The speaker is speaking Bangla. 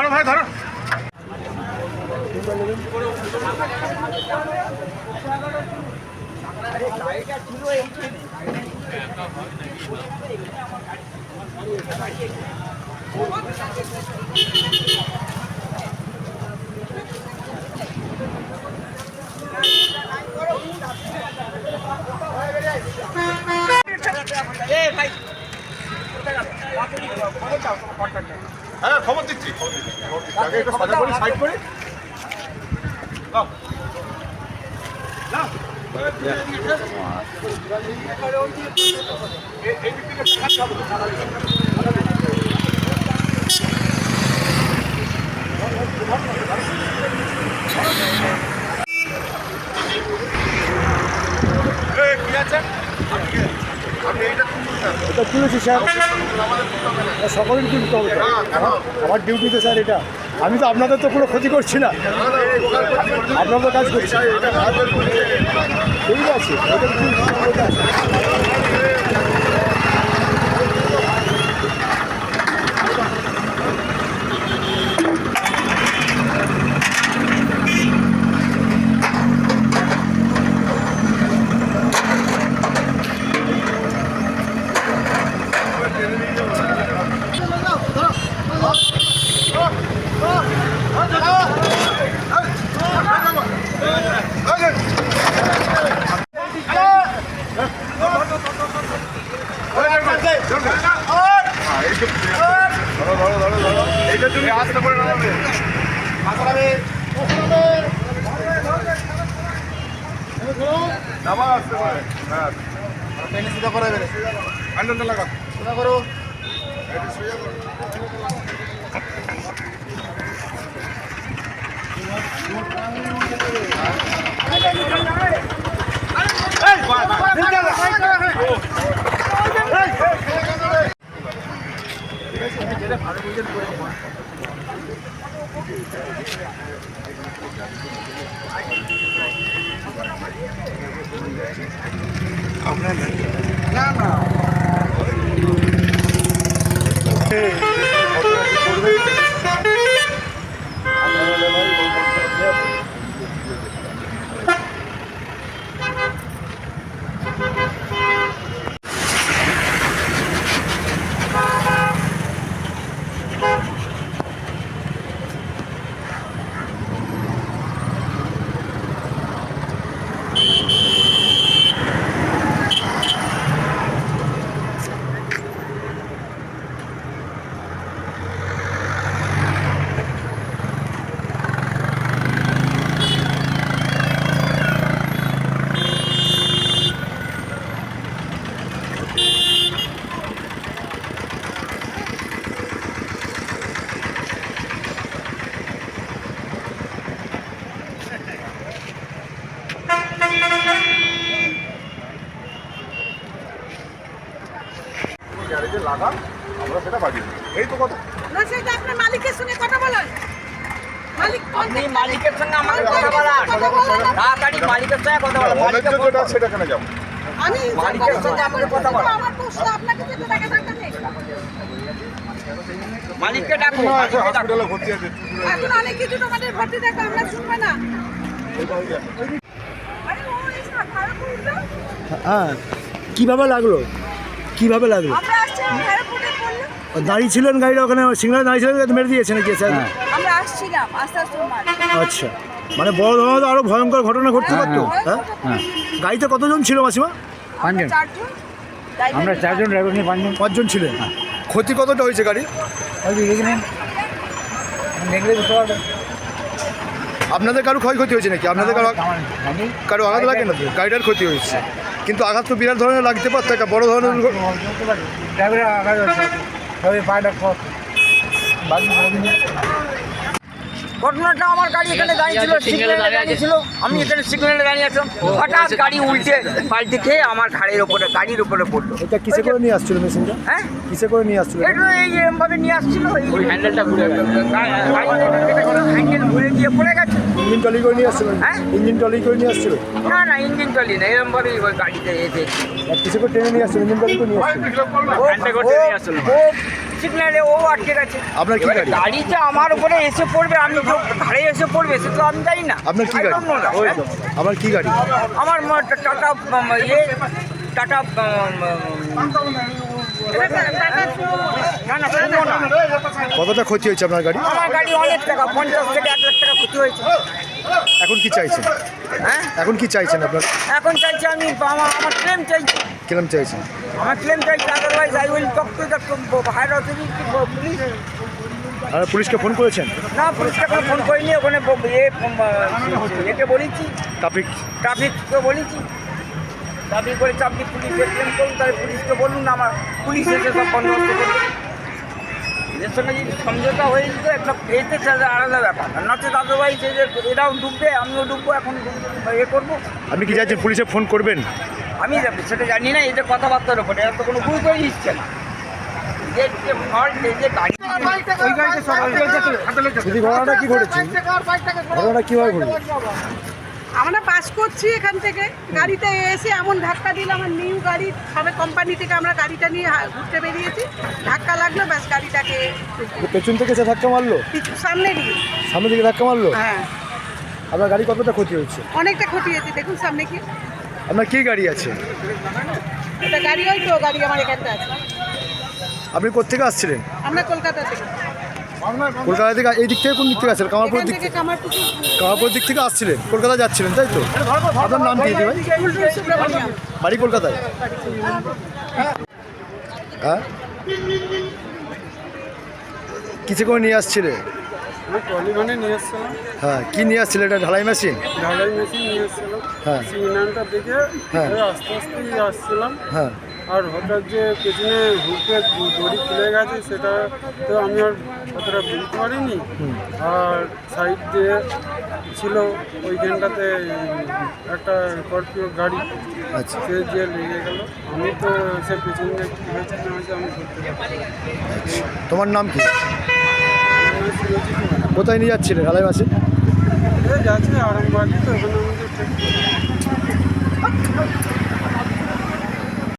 ধরো ভাই ধরো ए भाई কোথায় যাবে কত চাও তোমার কন্ট্যাক্ট সাইড খবর দিচ্ছি। হবে তো, সারা দিন। এই, কি আছে? আপনি আপনি এইটা এটা তুলেছি, স্যার। সকলের তুলতে হবে তুলতে হবে তো। আমার স্যার, এটা। আমি তো আপনাদের তো কোনো ক্ষতি করছি না। আপনাদের কাজ করছি। ঠিক আছে ওটা কি- ওটা আছে। এইটা তুমি আস্তে করে নামাবে Yeah. গ্যারেজে লাগান আমরা সেটা বাজিয়ে দেবো এই তো কথা। না সেটা আপনার মালিকের সঙ্গে কথা বলেন। মালিক আপনি মালিকের সঙ্গে আমাকে কথা বলান? তাড়াতাড়ি মালিকের সঙ্গে কথা বলান অনেক যেটা সেটা কেন যাব। আমি মালিকের সঙ্গে আমাকে কথা বলা। আমার প্রশ্ন আপনাকে যেতে টাকা দরকার নেই মালিককে ডাকুন না মালিককে ডাকুন। হসপিটালে ভর্তি আছে। এখন অনেক কিছু তোমাদের ভর্তি দেখো আমরা শুনবে না। হ্যাঁ কীভাবে লাগল? কীভাবে লাগল? আমরা আসছি খারাপ করে পড়ল দাঁড়িয়ে ছিলেন গাড়িটা ওখানে সিগনাল দাঁড়িয়ে ছিলেন মেরে দিয়েছে নাকি স্যার আমরা আসছিলাম আস্তে আস্তে মার। আচ্ছা। মানে বড় ধরনের আরও ভয়ঙ্কর ঘটনা ঘটতে পারতো? হ্যাঁ। গাড়িতে কতজন ছিল মাসিমা? পাঁচজন। আমরা চারজন। ড্রাইভার নিয়ে পাঁচজন। পাঁচজন ছিলেন? ক্ষতি কতটা হয়েছে গাড়ি? আপনাদের কারও ক্ষয়ক্ষতি হয়েছে নাকি? আপনাদের কারও কারও আঘাত লাগে না তো? গাড়িটার ক্ষতি হয়েছে। কিন্তু আঘাত তো বিরাট ধরনের লাগতে পারতো একটা বড় ধরনের ড্রাইভারের আঘাত হয়েছে ঘটনাটা আমার গাড়ি এখানে দাঁড়িয়ে ছিল সিগন্যালে দাঁড়িয়ে ছিল। আমি এখানে সিগন্যালে দাঁড়িয়ে আছিলাম হঠাৎ গাড়ি উল্টে পাল্টে খেয়ে আমার ঘাড়ের ওপরে গাড়ির ওপরে পড়ল। এটা কিসে করে নিয়ে আসছিল মেশিনটা? হ্যাঁ? কিসে করে নিয়ে আসছিল? একটু এই এরমভাবে নিয়ে আসছিল ওই হ্যান্ডেলটা ঘুরে হ্যান্ডেল ঘুরে গিয়ে পড়ে গেছে। ইঞ্জিন টলি করে নিয়ে আসছিল? হ্যাঁ? ইঞ্জিন টলি করে নিয়ে আসছিল? না না ইঞ্জিন চলি না এরমভাবেই ওই গাড়িতে এসে। কিসে করে ট্রেনে নিয়ে আসছিল? ইঞ্জিন টলি করে নিয়ে আসছিল? ও- ও- ও সিগন্যালে ও আটকে গেছে। আপনার কি এবারে গাড়ি? গাড়িটা আমার উপরে এসে পড়বে আমি তো ঘাড়ে এসে পড়বে সে তো আমি জানি না। আপনার কি গাড়ি? আপনার কি গাড়ি? আমার টাটা ইয়ে টাটা কতটা ক্ষতি হয়েছে আপনার গাড়ি? আমার গাড়ি অনেক টাকা পঞ্চাশ থেকে এক লাখ টাকা ক্ষতি হয়েছে। এখন কি চাইছেন? হ্যাঁ? এখন কি চাইছেন আপনার? এখন চাইছি আমি আমার আমার ক্লেম চাইছি। কিরম চাইছেন? আমার ক্লেম চাইছি otherwise I will talk to the higher authority police আর পুলিশকে ফোন করেছেন? না পুলিশকে কোনো ফোন করিনি ওখানে এ একে বলেছি। ট্রাফিক ট্রাফিককে বলেছি। ট্রাফিক বলেছে আপনি পুলিশকে ক্লেম করুন তাহলে পুলিশকে বলুন না আমার পুলিশ এসে সব বন্দোবস্ত করবে। এদের সঙ্গে যদি সমঝোতা হয়ে যেত একটা এতে আলাদা ব্যাপার। আর নচেত আদারওয়াইজ এরাও ডুববে আমিও ডুববো এখন এ করব। আপনি কি চাইছেন পুলিশে ফোন করবেন? আমি সেটা জানি না এই যে কথাবার্তার উপরে এরা তো কোনো গুরুত্বই দিচ্ছে না। আমরা পাস করছি এখান থেকে। গাড়িতে এসে এমন ধাক্কা দিল আমার নিউ গাড়ি সবে কোম্পানি থেকে আমরা গাড়িটা নিয়ে ঘুরতে বেরিয়েছি। ধাক্কা লাগল ব্যাস গাড়িটাকে পেছন থেকে সে ধাক্কা মারলো? সামনে দিয়ে। সামনে দিকে ধাক্কা মারলো? হ্যাঁ। আপনার গাড়ি কতটা ক্ষতি হচ্ছে অনেকটা ক্ষতি হয়েছে দেখুন সামনে কি। আপনার কি গাড়ি আছে? এটা গাড়ি ওই তো গাড়ি আমার এখানটা আছে। আপনি কোথেকে আসছিলেন? আমরা কলকাতা থেকে। কলকাতা থেকে এই দিক থেকে কোন দিক থেকে আসছিলেন? কামারপুর দিক থেকে কামারপুর দিক থেকে আসছিলেন? কলকাতা যাচ্ছিলেন তাই তো? আপনার নাম কি ভাই? বাড়ি কলকাতায়? হ্যাঁ? কিসে করে নিয়ে আসছিলে টলিগনে নিয়ে এসেছিলাম। হ্যাঁ কি নিয়ে আসছিলে এটা? ঢালাই মেশিন? ঢালাই মেশিন নিয়ে এসেছিলাম। হ্যাঁ। সিগন্যালটা দেখে হ্যাঁ। আস্তে আসছিলাম। হ্যাঁ। আর হঠাৎ যে পেছনে হুকে দড়ি খুলে গেছে সেটা তো আমি আর অতটা বুঝতে পারিনি। আর সাইড দিয়ে ছিল ওইখানটাতে একটা স্করপিও গাড়ি। আচ্ছা। সে যে লেগে গেল। আমি তো সে পেছনে কী হয়েছে না হয়েছে আমি ধরতে তোমার নাম কি? কোথায় নিয়ে যাচ্ছিলে ঢালাই মেশিন যাচ্ছে আরামবাগ তো ওখানে আমাদের